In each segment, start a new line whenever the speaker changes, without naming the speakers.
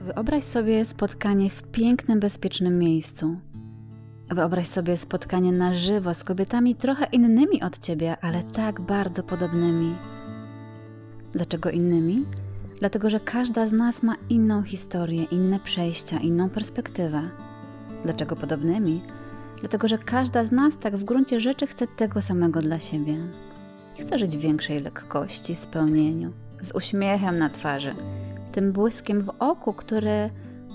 Wyobraź sobie spotkanie w pięknym, bezpiecznym miejscu. Wyobraź sobie spotkanie na żywo z kobietami trochę innymi od ciebie, ale tak bardzo podobnymi. Dlaczego innymi? Dlatego, że każda z nas ma inną historię, inne przejścia, inną perspektywę. Dlaczego podobnymi? Dlatego, że każda z nas tak w gruncie rzeczy chce tego samego dla siebie. Chce żyć w większej lekkości, spełnieniu, z uśmiechem na twarzy, tym błyskiem w oku, który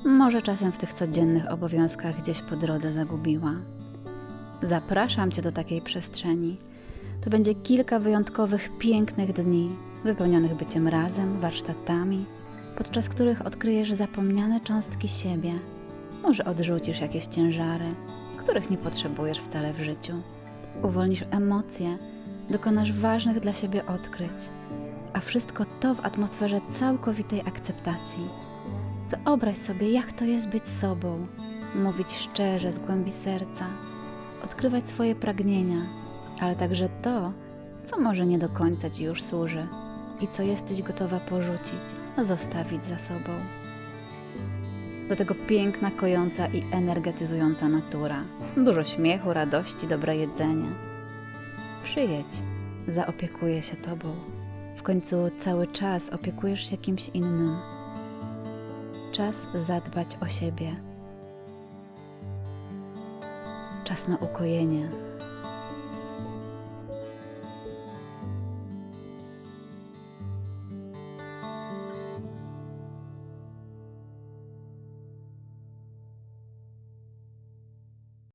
może czasem w tych codziennych obowiązkach gdzieś po drodze zagubiła. Zapraszam Cię do takiej przestrzeni. To będzie kilka wyjątkowych, pięknych dni, wypełnionych byciem razem, warsztatami, podczas których odkryjesz zapomniane cząstki siebie. Może odrzucisz jakieś ciężary, których nie potrzebujesz wcale w życiu. Uwolnisz emocje, dokonasz ważnych dla siebie odkryć, a wszystko to w atmosferze całkowitej akceptacji. Wyobraź sobie, jak to jest być sobą, mówić szczerze z głębi serca, odkrywać swoje pragnienia, ale także to, co może nie do końca ci już służy i co jesteś gotowa porzucić, zostawić za sobą. Do tego piękna, kojąca i energetyzująca natura. Dużo śmiechu, radości, dobre jedzenie. Przyjedź, zaopiekuję się Tobą. Końcu cały czas opiekujesz się kimś innym. Czas zadbać o siebie. Czas na ukojenie,